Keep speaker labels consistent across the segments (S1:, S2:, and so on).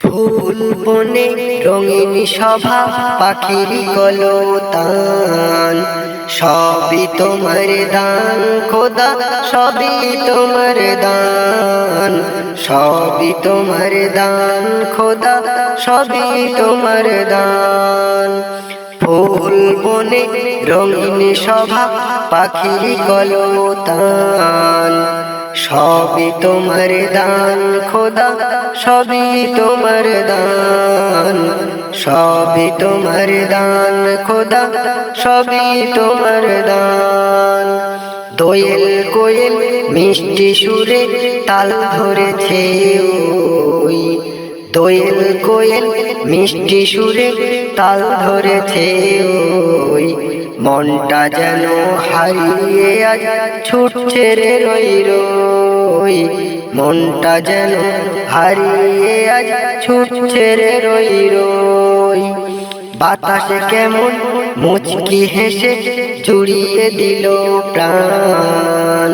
S1: ফুল বনে রঙিন সভা, পাখির কলতান। সবই তোমার দান, খোদা, সবই তোমার দান। সবই তোমার দান, খোদা, সবই তোমার দান। ফুল বনে রঙিন সভা, পাখির কলতান। সবই তোমার দান, খোদা, সবই তোমার দান। সবই তোমার দান, খোদা, সবই তোমার দান। দোয়েল কোয়েল মিষ্টি সুরে তাল ধরেছে ওই দোয়েল কোয়েল মিষ্টি সুরে তাল ধরেছে ওই। মনটা যেন হারিয়ে আজ ছুটছে রে রই রই মনটা যেন হারিয়ে আজ ছুটছে রে রই রই বাতাসে কেমন মুচকি হেসে জুড়িয়ে দিল প্রাণ।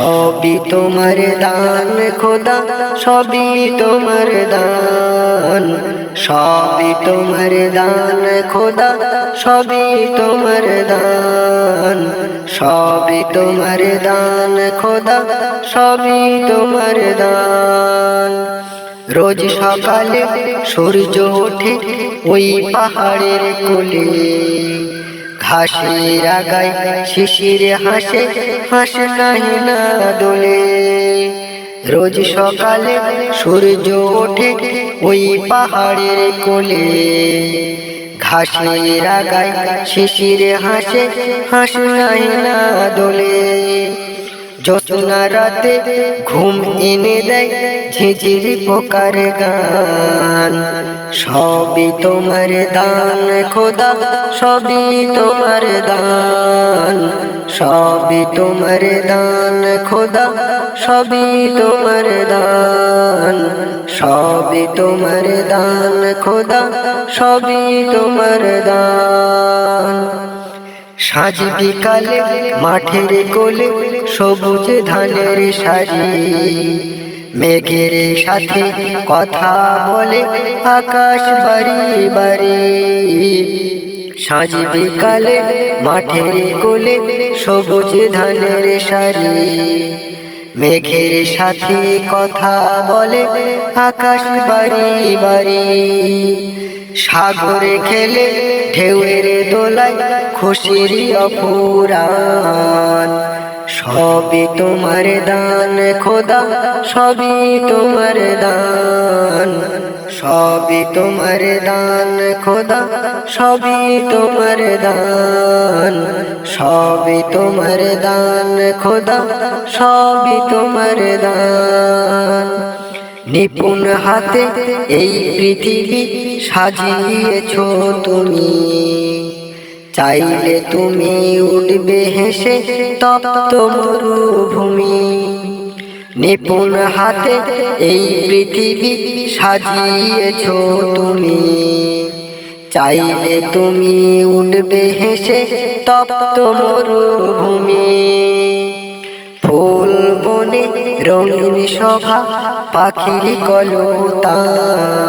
S1: সবই তোমার দান, খোদা, সবই তোমার দান। সবই তোমার দান, খোদা, সবই তোমার দান। সবই তোমার দান, খোদা, সবই তোমার দান। রোজ সকালে সূর্য ওঠে ওই পাহাড়ের কোলে। ঘাসের আগায় শিশির হাসে, হাস নাহি না দোলে। রোজ সকালে সূর্য ওঠে ওই পাহাড়ের কোলে। ঘাসের আগায় শিশির হাসে, হাস নাহি না দোলে। যতনা রাতে ঘুম এনে দেয় ঝিঝির পোকার গান। সবই তোমার দান, খোদা। সবই তোমার দান, সবই তোমার দান, খোদা। সবই তোমার দান, সবই তোমার দান, খোদা। সবই তোমার দান। সাজ বিকালে মাঠের কোলে, সবুজ ধানের সারি। মেঘের সাথে কথা বলে আকাশ বাড়ি বাড়ি। সাজ বিকালে মাঠের কোলে সবুজ ধানের সারি। মেঘের সাথে কথা বলে আকাশ বাড়ি বাড়ি। সাগরে খেলে ঢেউয়ের দোলায় খুশির অপুরান সবই তোমার দান, খোদা, সবই তোমার দান। সবই তোমার দান, খোদা, সবই তোমার দান। সবই তোমার দান, খোদা, সবই তোমার দান। নিপুণ হাতে এই পৃথিবী সাজিয়েছ তুমি। চাইলে তুমি উঠবে হেসে তপ্ত মরুভূমি। নিপুণ হাতে এই পৃথিবী সাজিয়েছ তুমি। চাইলে তুমি উঠবে হেসে তপ্ত মরুভূমি। ফুল বনে রঙিন সভা পাখির কলতান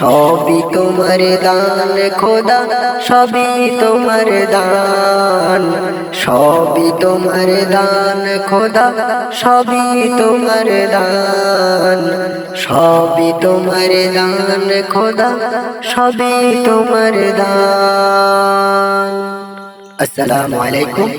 S1: সবই তোমার দান, খোদা, সবই তোমার দান। সবই তোমার দান, খোদা, সবই তোমার দান। সবই তোমার দান, খোদা, সবই তোমার দান। আসসালামু আলাইকুম।